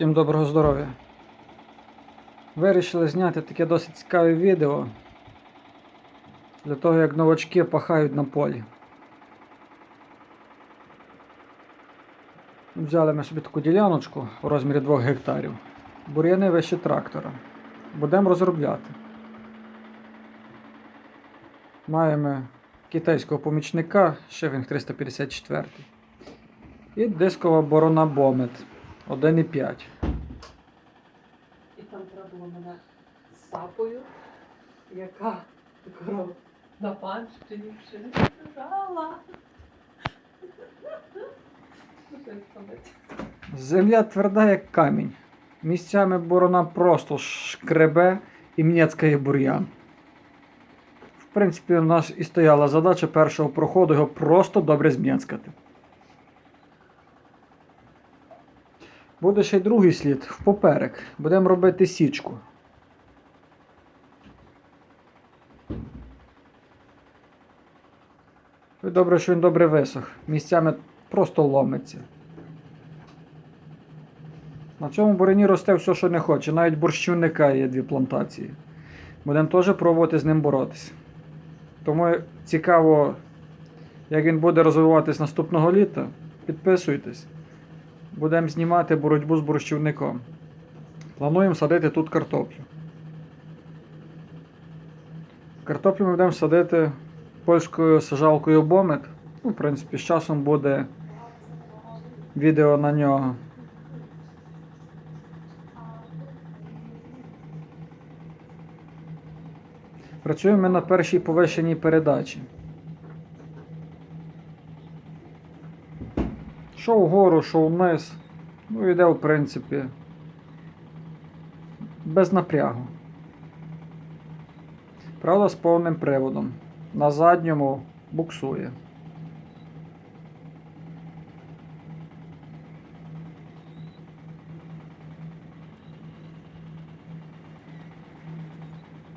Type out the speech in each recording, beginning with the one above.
Всім доброго здоров'я. Вирішили зняти таке досить цікаве відео для того, як новачки пахають на полі. Взяли ми собі таку діляночку у розмірі 2 гектарів. Бур'яни вище трактора. Будемо розробляти. Маємо китайського помічника, Шефінг 354. І дискова борона Бомет 1,5. І там треба було мене з сапою, яка на панщині пшеницю жала. Ну, то як пам'ятаю. Земля тверда, як камінь. Місцями борона просто шкребе і м'яцкає бур'ян. В принципі, у нас і стояла задача першого проходу його просто добре зм'яцкати. Буде ще й другий слід впоперек. Будемо робити січку. Добре, що він добре висох. Місцями просто ломиться. На цьому буряні росте все, що не хоче. Навіть борщівника є дві плантації. Будемо теж пробувати з ним боротися. Тому цікаво, як він буде розвиватись наступного літа. Підписуйтесь. Будемо знімати боротьбу з борщівником. Плануємо садити тут картоплю. Картоплю ми будемо садити польською сажалкою Бомет. Ну, в принципі, з часом буде відео на нього. Працюємо ми на першій повищеній передачі. Що вгору, що вниз. Ну, йде, в принципі, без напрягу. Правда, з повним приводом. На задньому буксує.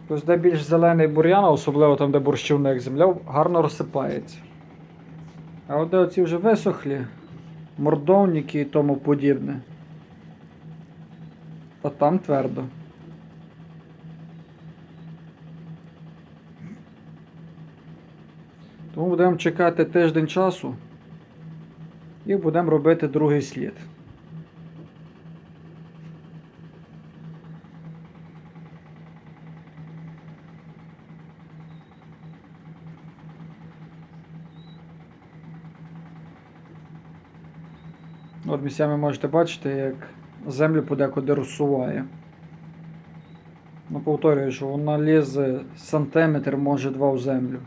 Ось де більш зелений бур'ян, особливо там, де борщівник, земля гарно розсипається. А от де оці вже висохлі, мордовники і тому подібне. А там твердо. Тому будемо чекати тиждень часу і будемо робити другий слід. От місцями можете бачити, як землю подекуди розсуває. Ну, повторюю, що вона лізе сантиметр, може два в землю.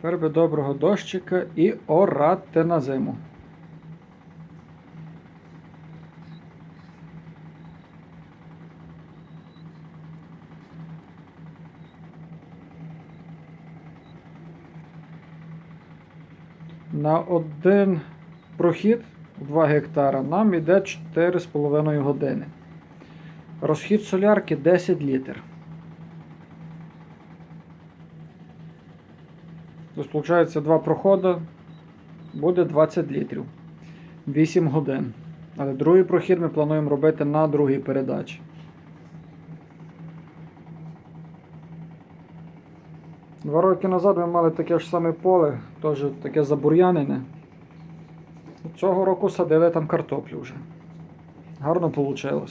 Тепер би доброго дощика і орати на зиму. На один прохід 2 гектара нам йде 4,5 години. Розхід солярки 10 літр. Тобто, виходить, два проходи буде 20 літрів. 8 годин. Але другий прохід ми плануємо робити на другій передачі. Два роки назад ми мали таке ж саме поле, теж таке забур'янене. Цього року садили там картоплю вже. Гарно вийшло.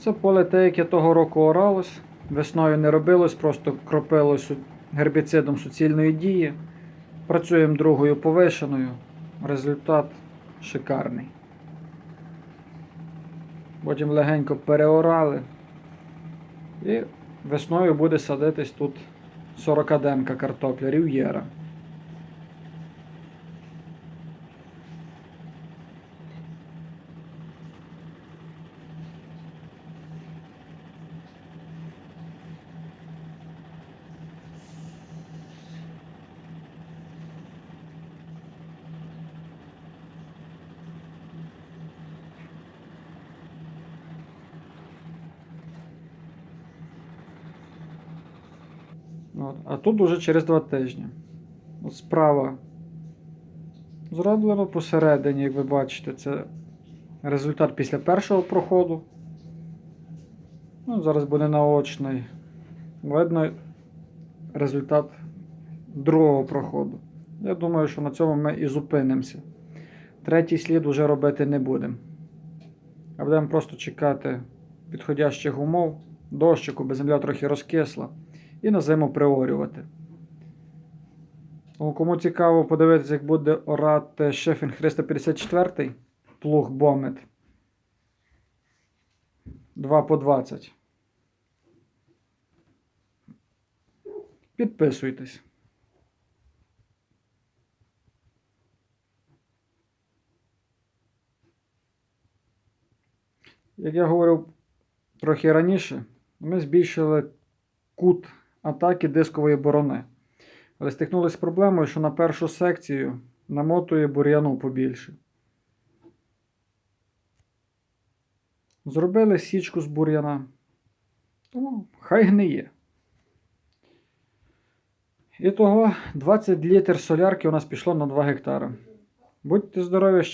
Це поле те, яке того року оралось. Весною не робилось, просто кропилось гербіцидом суцільної дії. Працюємо другою повишеною. Результат шикарний. Потім легенько переорали. І весною буде садитись тут 40 денка картопля, рів'єра. А тут уже через два тижні. От справа. Зроблено посередині, як ви бачите, це результат після першого проходу. Ну, зараз буде наочний. Видно результат другого проходу. Я думаю, що на цьому ми і зупинимося. Третій слід вже робити не будемо. А будемо просто чекати підходящих умов, дощику, бо земля трохи розкисла, і на зиму приорювати. Тому кому цікаво подивитися, як буде орати Шефінг 354 плуг Бомет 2 по 20. Підписуйтесь. Як я говорив трохи раніше, ми збільшили кут атаки дискової борони. Але стикнулися з проблемою, що на першу секцію намотує бур'яну побільше. Зробили січку з бур'яна. Тому хай гниє. І того 20 літр солярки у нас пішло на 2 гектари. Будьте здорові.